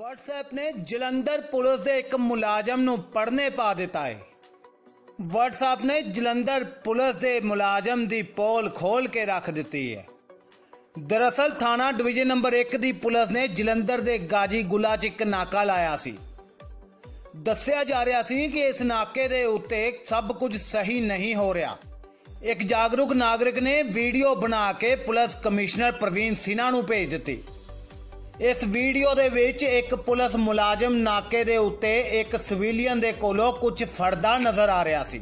WhatsApp ਨੇ Jalandhar police ਦੇ ਇੱਕ ਮੁਲਾਜ਼ਮ ਨੂੰ ਪੜ੍ਹਨੇ ਪਾ ਦਿੱਤਾ ਹੈ। WhatsApp ਨੇ ਜਲੰਧਰ ਪੁਲਿਸ ਦੇ ਮੁਲਾਜ਼ਮ ਦੀ ਪੋਲ ਖੋਲ ਕੇ ਰੱਖ ਦਿੱਤੀ ਹੈ। ਦਰਅਸਲ ਥਾਣਾ ਡਿਵੀਜ਼ਨ ਨੰਬਰ 1 ਦੀ ਪੁਲਿਸ ਨੇ ਜਲੰਧਰ ਦੇ ਗਾਜੀ ਗੁਲਾ 'ਚ ਇੱਕ ਨਾਕਾ ਲਾਇਆ ਸੀ। ਦੱਸਿਆ ਜਾ ਰਿਹਾ ਸੀ ਕਿ ਇਸ ਨਾਕੇ ਦੇ ਉੱਤੇ ਸਭ ਕੁਝ ਸਹੀ ਨਹੀਂ ਹੋ ਰਿਹਾ। ਇੱਕ ਜਾਗਰੂਕ ਨਾਗਰਿਕ ਨੇ ਵੀਡੀਓ ਬਣਾ ਕੇ ਪੁਲਿਸ ਕਮਿਸ਼ਨਰ ਪ੍ਰਵੀਨ ਸਿਨਾ ਨੂੰ ਭੇਜ ਦਿੱਤੀ। ਇਸ ਵੀਡੀਓ ਦੇ ਵਿੱਚ ਇੱਕ ਪੁਲਿਸ ਮੁਲਾਜ਼ਮ ਨਾਕੇ ਦੇ ਉੱਤੇ ਇੱਕ ਸਿਵਿਲੀਅਨ ਦੇ ਕੋਲੋਂ ਕੁਝ ਫੜਦਾ ਨਜ਼ਰ ਆ ਰਿਹਾ ਸੀ।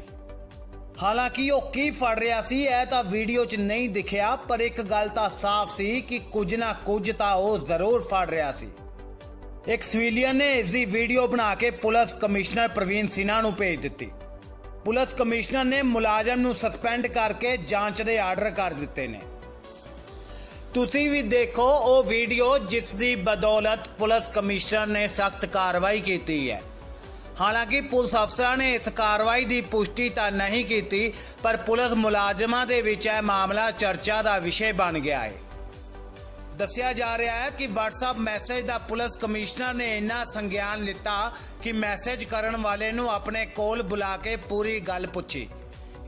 ਹਾਲਾਂਕਿ ਉਹ ਕੀ ਫੜ ਰਿਹਾ ਸੀ, ਇਹ ਤਾਂ ਵੀਡੀਓ 'ਚ ਨਹੀਂ ਦਿਖਿਆ, ਪਰ ਇੱਕ ਗੱਲ ਤਾਂ ਸਾਫ਼ ਸੀ ਕਿ ਕੁਝ ਨਾ ਕੁਝ ਤਾਂ ਉਹ ਜ਼ਰੂਰ ਫੜ ਰਿਹਾ ਸੀ। ਇੱਕ ਸਿਵਿਲੀਅਨ ਨੇ ਇਸ ਦੀ ਵੀਡੀਓ ਬਣਾ ਕੇ ਪੁਲਿਸ ਕਮਿਸ਼ਨਰ ਪ੍ਰਵੀਨ ਸਿਨਾ ਨੂੰ ਭੇਜ ਦਿੱਤੀ। ਪੁਲਿਸ ਕਮਿਸ਼ਨਰ ਨੇ ਮੁਲਾਜ਼ਮ ਨੂੰ ਸਸਪੈਂਡ ਕਰਕੇ ਜਾਂਚ ਦੇ ਆਰਡਰ ਕਰ ਦਿੱਤੇ ਨੇ। ਤੁਸੀਂ ਵੀ ਦੇਖੋ ਉਹ ਵੀਡੀਓ ਜਿਸ ਦੀ ਬਦੌਲਤ ਪੁਲਿਸ ਕਮਿਸ਼ਨਰ ਨੇ ਸਖਤ ਕਾਰਵਾਈ ਕੀਤੀ ਹੈ। ਹਾਲਾਂਕਿ ਪੁਲਿਸ ਅਫਸਰਾਂ ਨੇ ਇਸ ਕਾਰਵਾਈ ਦੀ ਪੁਸ਼ਟੀ ਤਾਂ ਨਹੀਂ ਕੀਤੀ, ਪਰ ਪੁਲਿਸ ਮੁਲਾਜ਼ਮਾਂ ਦੇ ਵਿੱਚ ਇਹ ਮਾਮਲਾ ਚਰਚਾ ਦਾ ਵਿਸ਼ੇ ਬਣ ਗਿਆ ਹੈ। ਦੱਸਿਆ ਜਾ ਰਿਹਾ ਹੈ ਕਿ WhatsApp ਮੈਸੇਜ ਦਾ ਪੁਲਿਸ ਕਮਿਸ਼ਨਰ ਨੇ ਇੰਨਾ ਸੰਗਿਆਨ ਲਿੱਤਾ ਕਿ ਮੈਸੇਜ ਕਰਨ ਵਾਲੇ ਨੂੰ ਆਪਣੇ ਕੋਲ ਬੁਲਾ ਕੇ ਪੂਰੀ ਗੱਲ ਪੁੱਛੀ।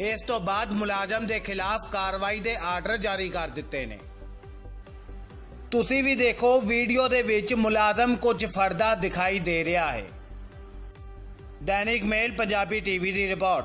ਇਸ ਤੋਂ ਬਾਅਦ ਮੁਲਾਜ਼ਮ ਦੇ ਖਿਲਾਫ ਕਾਰਵਾਈ ਦੇ ਆਰਡਰ ਜਾਰੀ ਕਰ ਦਿੱਤੇ ਨੇ। ਤੁਸੀਂ ਵੀ ਦੇਖੋ, ਵੀਡੀਓ ਦੇ ਵਿੱਚ ਮੁਲਾਜ਼ਮ ਕੁਝ ਫੜਦਾ ਦਿਖਾਈ ਦੇ ਰਿਹਾ ਹੈ। ਦੈਨਿਕ ਮੇਲ, ਪੰਜਾਬੀ ਟੀਵੀ ਦੀ ਰਿਪੋਰਟ।